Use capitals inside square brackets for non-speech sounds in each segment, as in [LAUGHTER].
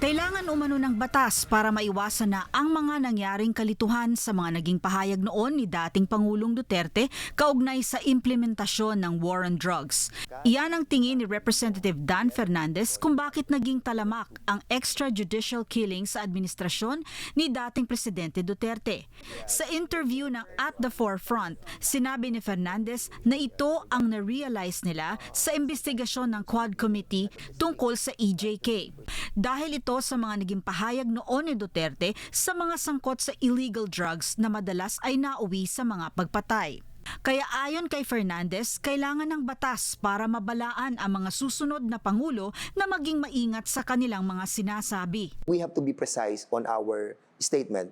Kailangan umano ng batas para maiwasan na ang mga nangyaring kalituhan sa mga naging pahayag noon ni dating Pangulong Duterte kaugnay sa implementasyon ng war on drugs. Iyan ang tingin ni Representative Dan Fernandez kung bakit naging talamak ang extrajudicial killing sa administrasyon ni dating Presidente Duterte. Sa interview ng At the Forefront, sinabi ni Fernandez na ito ang na-realize nila sa investigasyon ng Quad Committee tungkol sa EJK. Dahil ito sa mga naging pahayag noon ni Duterte sa mga sangkot sa illegal drugs na madalas ay nauwi sa mga pagpatay. Kaya ayon kay Fernandez, kailangan ng batas para mabalaan ang mga susunod na pangulo na maging maingat sa kanilang mga sinasabi. we have to be precise on our statement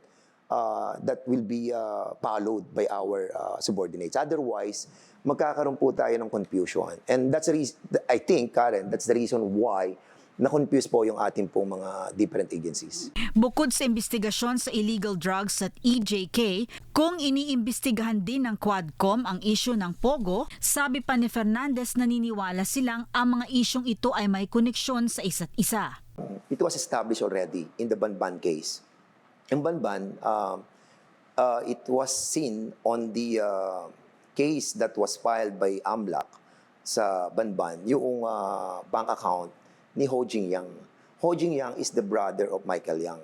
uh, that will be uh, followed by our uh, subordinates. Otherwise, magkakaroon po tayo ng confusion. And that's the reason, I think, Karen, that's the reason why na-confuse po yung ating pong mga different agencies. Bukod sa investigasyon sa illegal drugs at EJK, kung iniimbestigahan din ng Quadcom ang isyu ng Pogo, sabi pa ni Fernandez naniniwala silang ang mga isyong ito ay may koneksyon sa isa't isa. It was established already in the Banban case. In Banban, uh, uh, it was seen on the uh, case that was filed by AMLAC sa Banban, yung uh, bank account ni Ho Jingyang. Ho Jingyang is the brother of Michael Yang.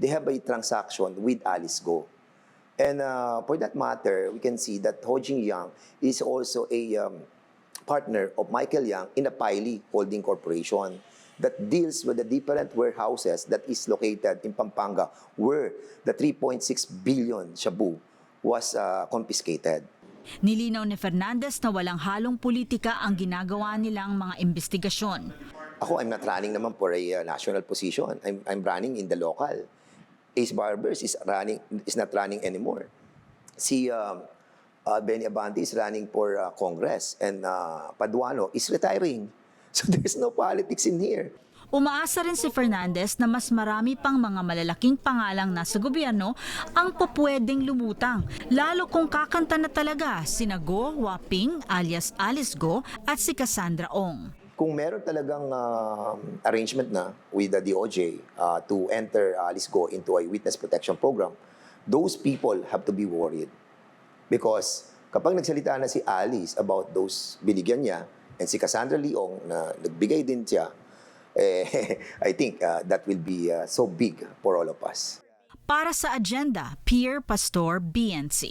They have a transaction with Alice Go. And uh, for that matter, we can see that Ho Jingyang is also a um, partner of Michael Yang in a Piley Holding Corporation that deals with the different warehouses that is located in Pampanga where the 3.6 billion shabu was uh, confiscated. Nilinaw ni Fernandez na walang halong politika ang ginagawa nilang mga investigasyon. Ako, I'm not running naman for a uh, national position. I'm, I'm running in the local. Ace Barbers is running is not running anymore. Si um, uh, Benny Abante is running for uh, Congress and uh, Paduano is retiring. [LAUGHS] So there's no politics in here. Umaasa rin si Fernandez na mas marami pang mga malalaking pangalang nasa gobyerno ang papwedeng lumutang, lalo kung kakanta na talaga sina Go Waping alias Alice Go at si Cassandra Ong. Kung meron talagang um, arrangement na with the DOJ uh, to enter Alice Go into a witness protection program, those people have to be worried. Because kapag nagsalita na si Alice about those binigyan niya, and si Cassandra Leong na nagbigay din siya, [LAUGHS] eh, I think uh, that will be uh, so big for all of us. Para sa agenda, Pierre Pastor, BNC.